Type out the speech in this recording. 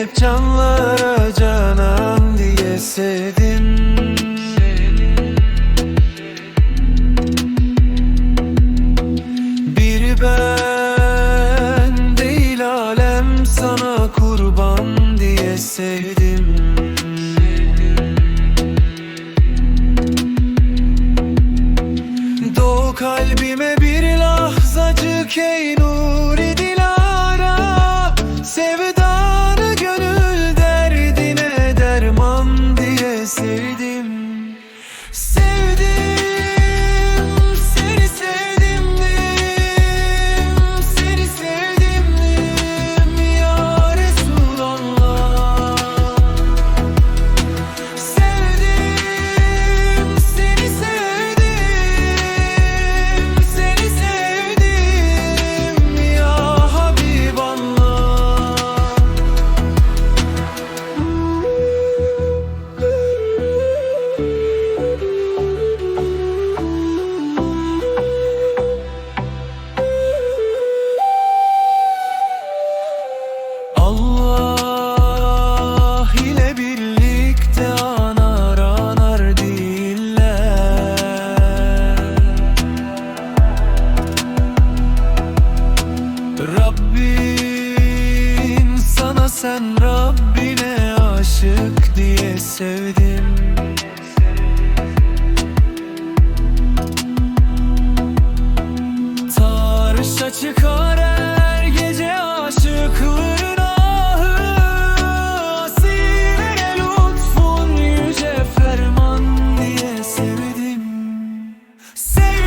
Hep canlara canan diye sevdim. Bir ben değil alem sana kurban diye sevdim. Doğu kalbime bir lahzacık ey nur sen Rabbine aşık diye sevdim. Tarışa çıkar her gece aşıkların ahı. Asiline lütfun yüce ferman diye sevdim. Sevdim.